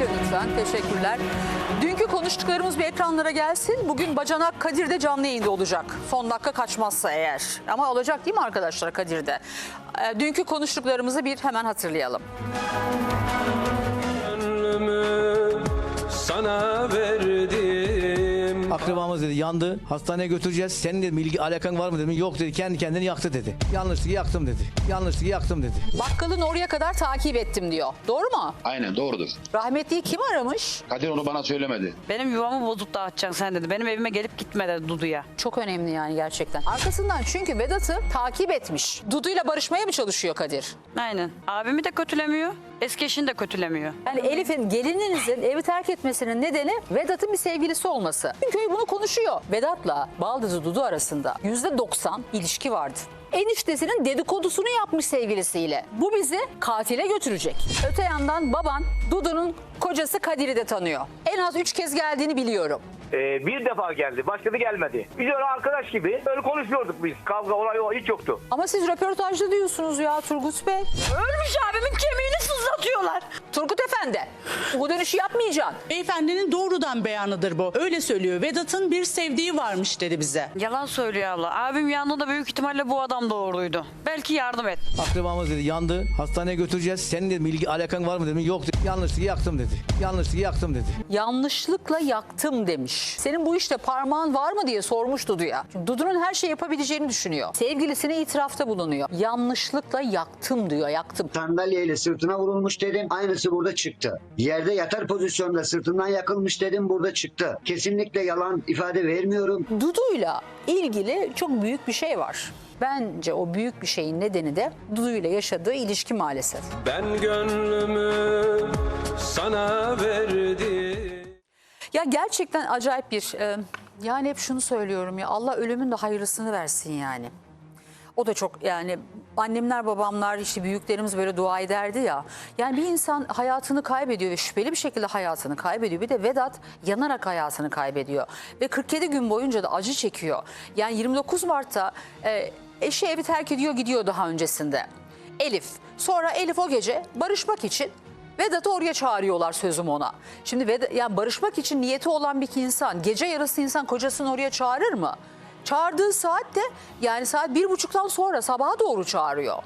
Gelin lütfen. Teşekkürler. Dünkü konuştuklarımız bir ekranlara gelsin. Bugün Bacanak Kadir'de canlı yayında olacak. Son dakika kaçmazsa eğer. Ama olacak değil mi arkadaşlar Kadir'de? Ee, Dünkü konuştuklarımızı bir hemen hatırlayalım. Gönlümü sana verdim Akrabamız dedi yandı. Hastaneye götüreceğiz. Senin dedim ilgi alakan var mı dedim. Yok dedi. Kendi kendini yaktı dedi. Yanlışlıkla yaktım dedi. Yanlışlıkla yaktım dedi. Bakkalın oraya kadar takip ettim diyor. Doğru mu? Aynen doğrudur. Rahmetliyi kim aramış? Kadir onu bana söylemedi. Benim yuvamı bozup dağıtacaksın sen dedi. Benim evime gelip gitme dedi Dudu'ya. Çok önemli yani gerçekten. Arkasından çünkü Vedat'ı takip etmiş. Dudu'yla barışmaya mı çalışıyor Kadir? Aynen. Abimi de kötülemiyor. Eski eşini de kötülemiyor. Yani Elif'in gelininizin evi terk etmesinin nedeni Vedat'ın bir sevgilisi olması. Köy bunu konuşuyor. Vedat'la Baldızı Dudu arasında %90 ilişki vardı. Eniştesinin dedikodusunu yapmış sevgilisiyle. Bu bizi katile götürecek. Öte yandan baban Dudu'nun kocası Kadir'i de tanıyor. En az üç kez geldiğini biliyorum. Ee, bir defa geldi. Başka da gelmedi. Biz öyle arkadaş gibi öyle konuşuyorduk biz. Kavga olay o hiç yoktu. Ama siz röportajda diyorsunuz ya Turgut Bey. Ölmüş abimin kemiğini sızlatıyorlar. Turgut Efendi, bu dönüşü yapmayacaksın. Beyefendinin doğrudan beyanıdır bu. Öyle söylüyor. Vedat'ın bir sevdiği varmış dedi bize. Yalan söylüyor abla. Abim yanında büyük ihtimalle bu adam doğruydu. Belki yardım et. Akrabamız dedi yandı. Hastaneye götüreceğiz. Senin dedim ilgi alakan var mı dedim. Yok dedi. Yanlışlıkla yaktım dedi. Yanlışlıkla yaktım dedi. yanlışlıkla yaktım demiş. Senin bu işte parmağın var mı diye sormuş Dudu'ya. Çünkü Dudu'nun her şey yapabileceğini düşünüyor. Sevgilisine itirafta bulunuyor. Yanlışlıkla yaktım diyor, yaktım. sandalyeyle sırtına vurulmuş dedim. Aynısı burada çıktı. Yerde yatar pozisyonda sırtından yakılmış dedim burada çıktı. Kesinlikle yalan ifade vermiyorum. Dudu'yla ilgili çok büyük bir şey var. Bence o büyük bir şeyin nedeni de Dudu'yla yaşadığı ilişki maalesef. Ben gönlümü sana verdim Ya gerçekten acayip bir e, yani hep şunu söylüyorum ya Allah ölümün de hayırlısını versin yani. O da çok yani annemler babamlar işte büyüklerimiz böyle dua ederdi ya. Yani bir insan hayatını kaybediyor ve şüpheli bir şekilde hayatını kaybediyor. Bir de Vedat yanarak hayatını kaybediyor. Ve 47 gün boyunca da acı çekiyor. Yani 29 Mart'ta e, eşi evi terk ediyor gidiyor daha öncesinde. Elif. Sonra Elif o gece barışmak için Vedat'ı oraya çağırıyorlar sözüm ona. Şimdi Vedat, yani barışmak için niyeti olan bir insan, gece yarısı insan kocasını oraya çağırır mı? Çağırdığı saat de yani saat bir buçuktan sonra sabaha doğru çağırıyor.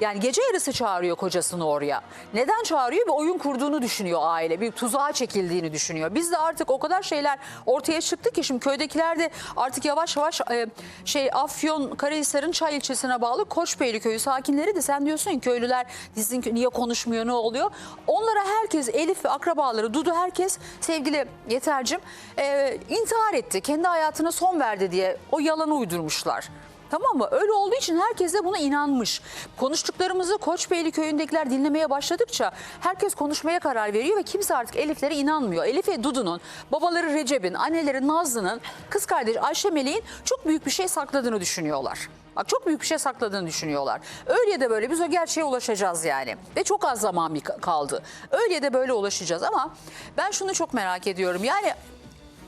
Yani gece yarısı çağırıyor kocasını oraya. Neden çağırıyor? Bir oyun kurduğunu düşünüyor aile. Bir tuzağa çekildiğini düşünüyor. Biz de artık o kadar şeyler ortaya çıktı ki şimdi köydekiler de artık yavaş yavaş e, şey Afyon Karahisar'ın Çay ilçesine bağlı Koçbeyli köyü sakinleri de sen diyorsun ya köylüler dizin niye konuşmuyor ne oluyor? Onlara herkes Elif ve akrabaları Dudu herkes sevgili Yetercim e, intihar etti. Kendi hayatına son verdi diye o yalanı uydurmuşlar. Tamam mı? Öyle olduğu için herkes de buna inanmış. Konuştuklarımızı Koçbeyli köyündekiler dinlemeye başladıkça herkes konuşmaya karar veriyor ve kimse artık Elif'lere inanmıyor. Elif ve Dudu'nun, babaları Recep'in, anneleri Nazlı'nın, kız kardeşi Ayşe Melek'in çok büyük bir şey sakladığını düşünüyorlar. Bak çok büyük bir şey sakladığını düşünüyorlar. Öyle ya da böyle biz o gerçeğe ulaşacağız yani. Ve çok az zaman kaldı. Öyle ya da böyle ulaşacağız ama ben şunu çok merak ediyorum. Yani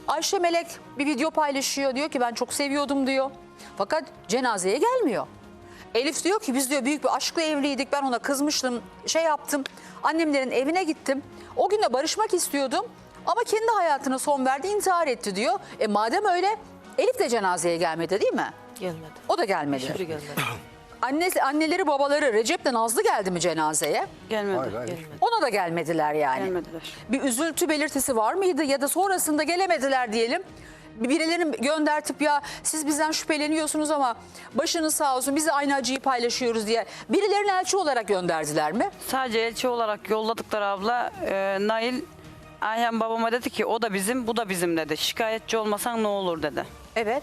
Ayşe Melek bir video paylaşıyor. Diyor ki ben çok seviyordum diyor. Fakat cenazeye gelmiyor. Elif diyor ki biz diyor büyük bir aşkla evliydik. Ben ona kızmıştım, şey yaptım. Annemlerin evine gittim. O gün de barışmak istiyordum. Ama kendi hayatına son verdi, intihar etti diyor. E madem öyle Elif de cenazeye gelmedi değil mi? Gelmedi. O da gelmedi. Hiçbiri gelmedi. Annesi, anneleri, babaları Recep de Nazlı geldi mi cenazeye? Gelmedi. Gelmedi. Ona da gelmediler yani. Gelmediler. Bir üzüntü belirtisi var mıydı ya da sonrasında gelemediler diyelim. Birilerini göndertip ya siz bizden şüpheleniyorsunuz ama başınız sağ olsun biz de aynı acıyı paylaşıyoruz diye birilerini elçi olarak gönderdiler mi? Sadece elçi olarak yolladıkları abla e, Nail Ayhan babama dedi ki o da bizim bu da bizim dedi. Şikayetçi olmasan ne olur dedi. Evet.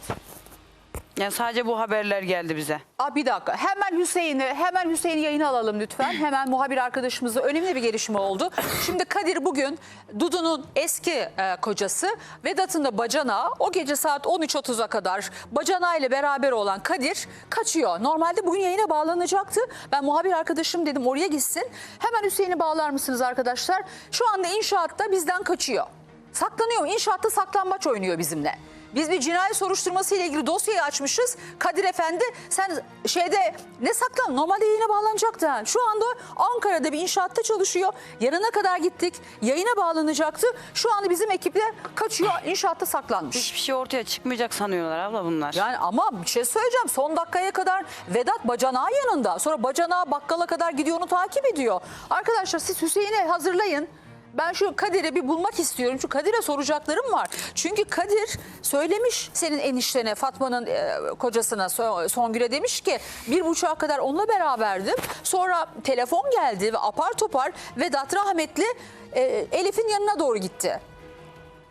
Yani sadece bu haberler geldi bize. Aa, bir dakika hemen Hüseyin'i hemen Hüseyin'i yayına alalım lütfen. Hemen muhabir arkadaşımızla önemli bir gelişme oldu. Şimdi Kadir bugün Dudu'nun eski e, kocası Vedat'ın da bacanağı o gece saat 13.30'a kadar bacanağı ile beraber olan Kadir kaçıyor. Normalde bugün yayına bağlanacaktı. Ben muhabir arkadaşım dedim oraya gitsin. Hemen Hüseyin'i bağlar mısınız arkadaşlar? Şu anda inşaatta bizden kaçıyor. Saklanıyor. İnşaatta saklambaç oynuyor bizimle. Biz bir cinayet soruşturması ile ilgili dosyayı açmışız. Kadir Efendi sen şeyde ne saklan? Normalde yayına bağlanacaktı. ha. Şu anda Ankara'da bir inşaatta çalışıyor. Yanına kadar gittik. Yayına bağlanacaktı. Şu anda bizim ekipler kaçıyor. inşaatta saklanmış. Hiçbir şey ortaya çıkmayacak sanıyorlar abla bunlar. Yani ama bir şey söyleyeceğim. Son dakikaya kadar Vedat bacanağı yanında. Sonra bacanağı bakkala kadar gidiyor onu takip ediyor. Arkadaşlar siz Hüseyin'i hazırlayın. Ben şu Kadir'i bir bulmak istiyorum. Çünkü Kadir'e soracaklarım var. Çünkü Kadir söylemiş senin eniştene Fatma'nın e, kocasına Son- Songül'e demiş ki bir buçuğa kadar onunla beraberdim. Sonra telefon geldi ve apar topar Vedat rahmetli e, Elif'in yanına doğru gitti.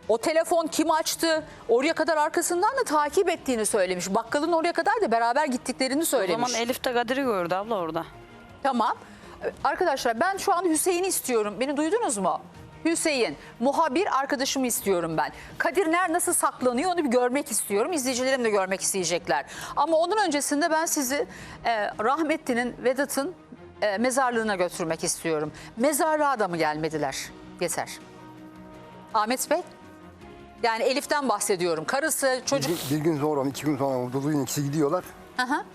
O telefon kim açtı? Oraya kadar arkasından da takip ettiğini söylemiş. Bakkalın oraya kadar da beraber gittiklerini o söylemiş. zaman Elif de Kadir'i gördü abla orada. Tamam. Arkadaşlar ben şu an Hüseyin'i istiyorum. Beni duydunuz mu? Hüseyin, muhabir arkadaşımı istiyorum ben. Kadir ner nasıl saklanıyor onu bir görmek istiyorum. İzleyicilerim de görmek isteyecekler. Ama onun öncesinde ben sizi e, rahmetlinin Vedat'ın e, mezarlığına götürmek istiyorum. Mezarlığa da mı gelmediler? Yeter. Ahmet Bey? Yani Elif'ten bahsediyorum. Karısı, çocuk... Bir, bir gün sonra, iki gün sonra Dudu'nun ikisi gidiyorlar. Aha.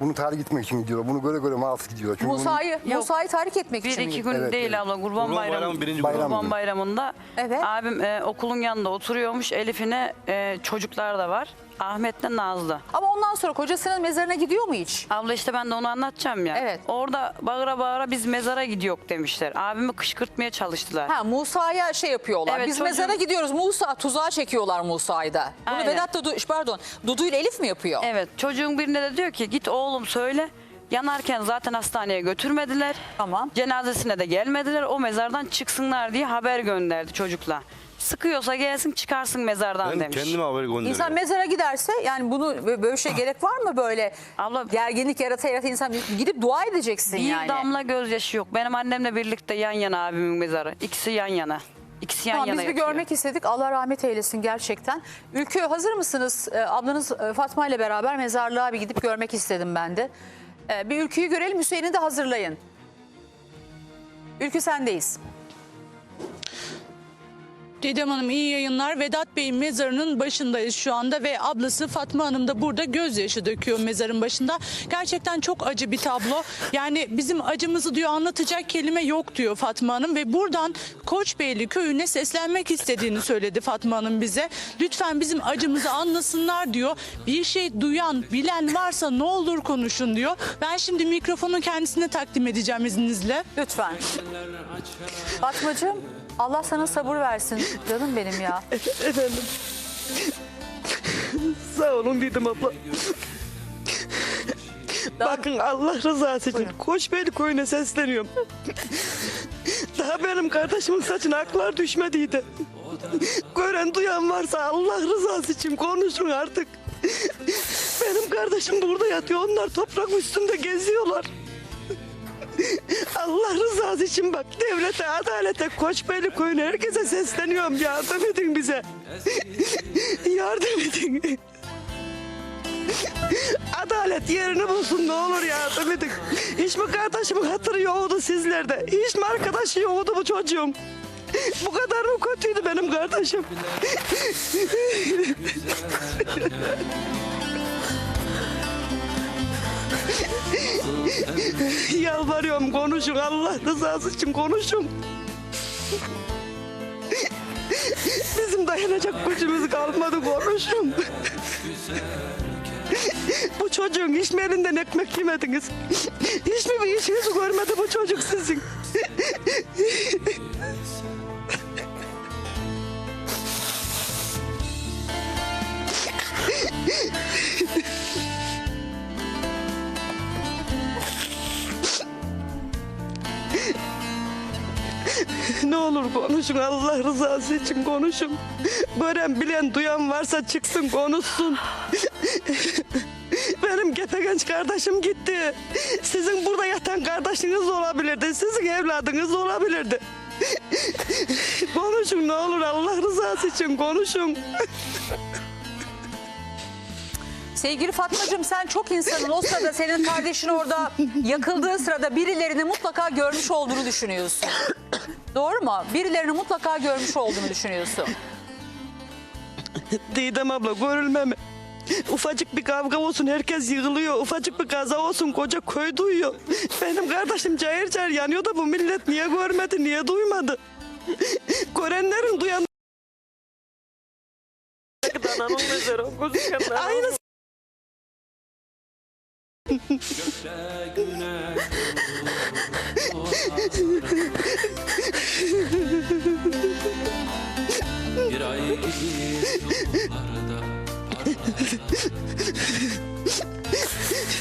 Bunu tahrik etmek için gidiyorlar. Bunu göre göre mağaz gidiyorlar. Çünkü bunun- Musa'yı, Musa'yı tahrik etmek Bir için iki gün Evet, değil evet. abla Kurban, Bayramı, bayramı Kurban günü. Bayramı'nda Evet. abim e, okulun yanında oturuyormuş. Elif'ine e, çocuklar da var. Ahmet'le Nazlı. Ama ondan sonra kocasının mezarına gidiyor mu hiç? Abla işte ben de onu anlatacağım ya. Evet. Orada bağıra bağıra biz mezara gidiyor demişler. Abimi kışkırtmaya çalıştılar. Ha Musa'ya şey yapıyorlar. Evet, Biz çocuğum- mezara gidiyoruz. Musa tuzağa çekiyorlar Musa'yı da. Bunu Aynen. Vedat da Du- pardon Dudu ile Elif mi yapıyor? Evet çocuğun birine de diyor ki git oğlum söyle. Yanarken zaten hastaneye götürmediler. Tamam. Cenazesine de gelmediler. O mezardan çıksınlar diye haber gönderdi çocukla. Sıkıyorsa gelsin çıkarsın mezardan Ben demiş. kendime haber gönderiyorum. İnsan mezara giderse yani bunu bö- böyle şey gerek var mı böyle? Abla- Gerginlik yarata yarata insan gidip dua edeceksin Bir yani. damla gözyaşı yok. Benim annemle birlikte yan yana abimin mezarı. İkisi yan yana. İkisi yan Tamam, yana biz bir yatıyor. görmek istedik. Allah rahmet eylesin gerçekten. Ülkü hazır mısınız? Ee, ablanız e, Fatma ile beraber mezarlığa bir gidip görmek istedim ben de. Ee, bir Ülkü'yü görelim. Hüseyin'i de hazırlayın. Ülkü sendeyiz. Didem Hanım iyi yayınlar. Vedat Bey'in mezarının başındayız şu anda ve ablası Fatma Hanım da burada gözyaşı döküyor mezarın başında. Gerçekten çok acı bir tablo. Yani bizim acımızı diyor anlatacak kelime yok diyor Fatma Hanım ve buradan Koçbeyli köyüne seslenmek istediğini söyledi Fatma Hanım bize. Lütfen bizim acımızı anlasınlar diyor. Bir şey duyan, bilen varsa ne olur konuşun diyor. Ben şimdi mikrofonu kendisine takdim edeceğim izninizle. Lütfen. Fatmacığım Allah sana sabır versin. Canım benim ya. Efendim. Sağ olun dedim abla. Bakın Allah rızası için Koçbeyli köyüne sesleniyorum. Daha benim kardeşimin saçına aklar düşmediydi. Gören duyan varsa Allah rızası için konuşun artık. Benim kardeşim burada yatıyor. Onlar toprak üstünde geziyorlar. Allah rızası için bak devlete, adalete, Koçbeyli köyüne herkese sesleniyorum. Yardım edin bize. Yardım edin. Adalet yerini bulsun ne olur yardım edin. Hiç mi kardeşimin hatırı yoktu sizlerde? Hiç mi arkadaşı yoktu bu çocuğum? Bu kadar mı kötüydü benim kardeşim? Yalvarıyorum konuşun Allah rızası için konuşun. Bizim dayanacak gücümüz kalmadı konuşun. Bu çocuğun hiç mi elinden ekmek yemediniz? Hiç mi bir işinizi görmedi bu çocuk sizin? Ne olur konuşun Allah rızası için konuşun. Gören bilen duyan varsa çıksın konuşsun. Benim genç kardeşim gitti. Sizin burada yatan kardeşiniz olabilirdi. Sizin evladınız olabilirdi. konuşun ne olur Allah rızası için konuşun. Sevgili Fatmacığım sen çok insanın o sırada senin kardeşin orada yakıldığı sırada birilerini mutlaka görmüş olduğunu düşünüyorsun. Doğru mu? Birilerini mutlaka görmüş olduğunu düşünüyorsun. Didem abla görülme mi? Ufacık bir kavga olsun herkes yığılıyor. Ufacık bir kaza olsun koca köy duyuyor. Benim kardeşim cayır cayır yanıyor da bu millet niye görmedi, niye duymadı? Görenlerin duyan... Aynı Bir ay gibi yollarda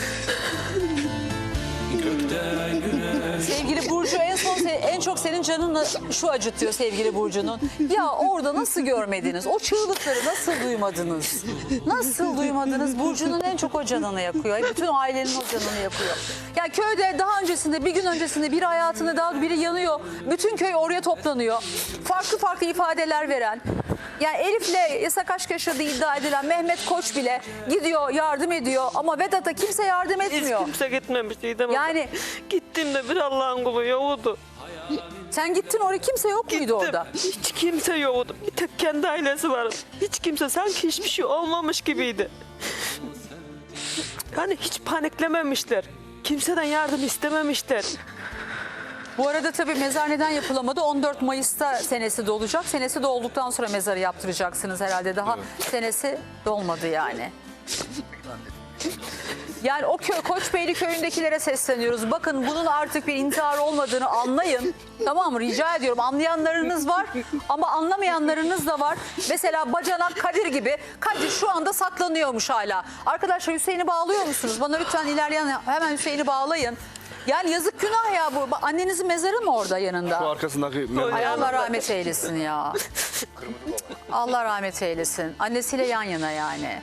Sevgili Burcu en son se- en çok senin canını şu acıtıyor sevgili Burcu'nun. Ya orada nasıl görmediniz? O çığlıkları nasıl duymadınız? Nasıl duymadınız? Burcu'nun en çok o canını yakıyor. Bütün ailenin o canını yakıyor. Ya köyde daha öncesinde bir gün öncesinde biri hayatını daha biri yanıyor. Bütün köy oraya toplanıyor. Farklı farklı ifadeler veren. Yani Elif'le yasak aşk yaşadığı iddia edilen Mehmet Koç bile gidiyor yardım ediyor ama Vedat'a kimse yardım Hiç etmiyor. kimse gitmemiş Didem abla. Yani- Gittiğimde bir Allah'ın kulu yoktu. Sen gittin oraya kimse yok muydu Gittim. orada? Hiç kimse yoktu. Bir tek kendi ailesi vardı. Hiç kimse sanki hiçbir şey olmamış gibiydi. Hani hiç paniklememişler. Kimseden yardım istememişler. Bu arada tabii mezar neden yapılamadı? 14 Mayıs'ta senesi dolacak. Senesi dolduktan sonra mezarı yaptıracaksınız herhalde. Daha senesi dolmadı yani. Yani o köy, Koçbeyli köyündekilere sesleniyoruz. Bakın bunun artık bir intihar olmadığını anlayın. Tamam mı? Rica ediyorum. Anlayanlarınız var ama anlamayanlarınız da var. Mesela Bacanak Kadir gibi. Kadir şu anda saklanıyormuş hala. Arkadaşlar Hüseyin'i bağlıyor musunuz? Bana lütfen ilerleyen hemen Hüseyin'i bağlayın. Yani yazık günah ya bu. Annenizin mezarı mı orada yanında? Arkasındaki Ay Allah rahmet eylesin ya. Allah rahmet eylesin. Annesiyle yan yana yani.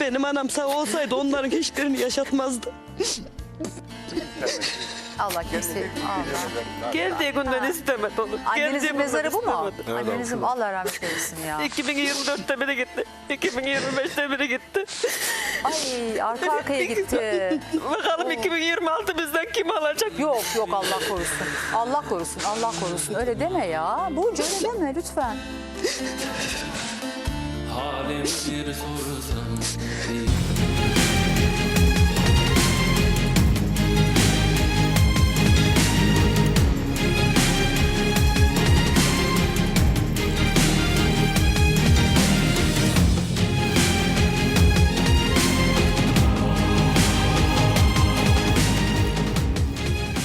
Benim anam sağ olsaydı onların hiçbirini yaşatmazdı. Allah göstereyim. Allah. Geldiği günden istemedi onu. Geldiği Annenizin günden mezarı bu mu? istemedi. Annenizin Allah rahmet eylesin ya. 2024'te biri gitti. 2025'te biri gitti. Ay arka arkaya gitti. Bakalım 2026 bizden kim alacak? Yok yok Allah korusun. Allah korusun. Allah korusun. Öyle deme ya. Burcu öyle deme lütfen. Halim bir sorsam